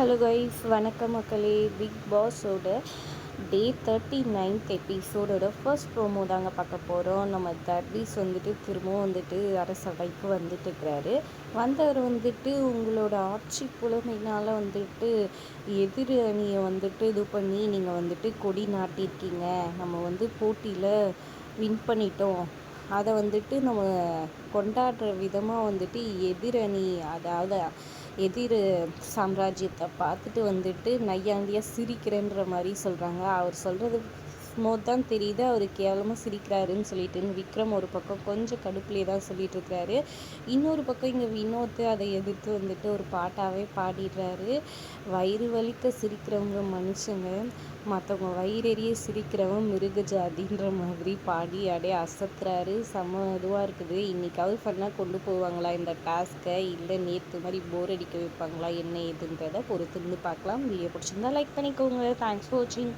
Hello guys வணக்கம் மக்களே. Big பாஸோட டே தேர்ட்டி நைன்த் எபிசோடோட ஃபர்ஸ்ட் ப்ரோமோ தாங்க பார்க்க போகிறோம் நம்ம தர்பீஸ் வந்துட்டு திரும்பவும் வந்துட்டு அரசவைக்கு வந்துட்டு இருக்கிறாரு வந்தவர் வந்துட்டு உங்களோட ஆட்சி புலமையினால் வந்துட்டு எதிர் அணியை வந்துட்டு இது பண்ணி நீங்கள் வந்துட்டு கொடி நாட்டியிருக்கீங்க. நம்ம வந்து போட்டியில் வின் பண்ணிட்டோம். அதை வந்துட்டு நம்ம கொண்டாடுற விதமாக வந்துட்டு எதிரணி அதாவது எதிர் சாம்ராஜ்யத்தை பார்த்துட்டு வந்துட்டு நையாண்டியாக சிரிக்கிறேன்ற மாதிரி சொல்கிறாங்க அவர் சொல்கிறது ஸ்மூத் தான் தெரியுது. அவர் கேவலமாக சிரிக்கிறாருன்னு சொல்லிட்டு விக்ரம் ஒரு பக்கம் கொஞ்சம் கடுப்புலேயே தான் சொல்லிட்டு இருக்காரு இன்னொரு பக்கம் இங்கே வினோத் அதை எதிர்த்து வந்துட்டு ஒரு பாட்டாகவே பாடிடுறாரு. வயிறு வலிக்க சிரிக்கிறவங்க மனுஷங்க மற்றவங்க வயிறெறிய சிரிக்கிறவன் மிருக ஜாதின்ற மாதிரி பாடி அப்படியே அசத்துறாரு. செம்ம இதுவாக இருக்குது. இன்றைக்காவது ஃபன்னாக கொண்டு போவாங்களா இந்த டாஸ்க்கை இல்லை நேற்று மாதிரி போர் அடிக்க வைப்பாங்களா? என்ன ஏதுன்றதை பொறுத்திருந்து பார்க்கலாம். வீடியோ பிடிச்சிருந்தா லைக் பண்ணிக்கோங்க. தேங்க்ஸ் ஃபார் வாட்சிங்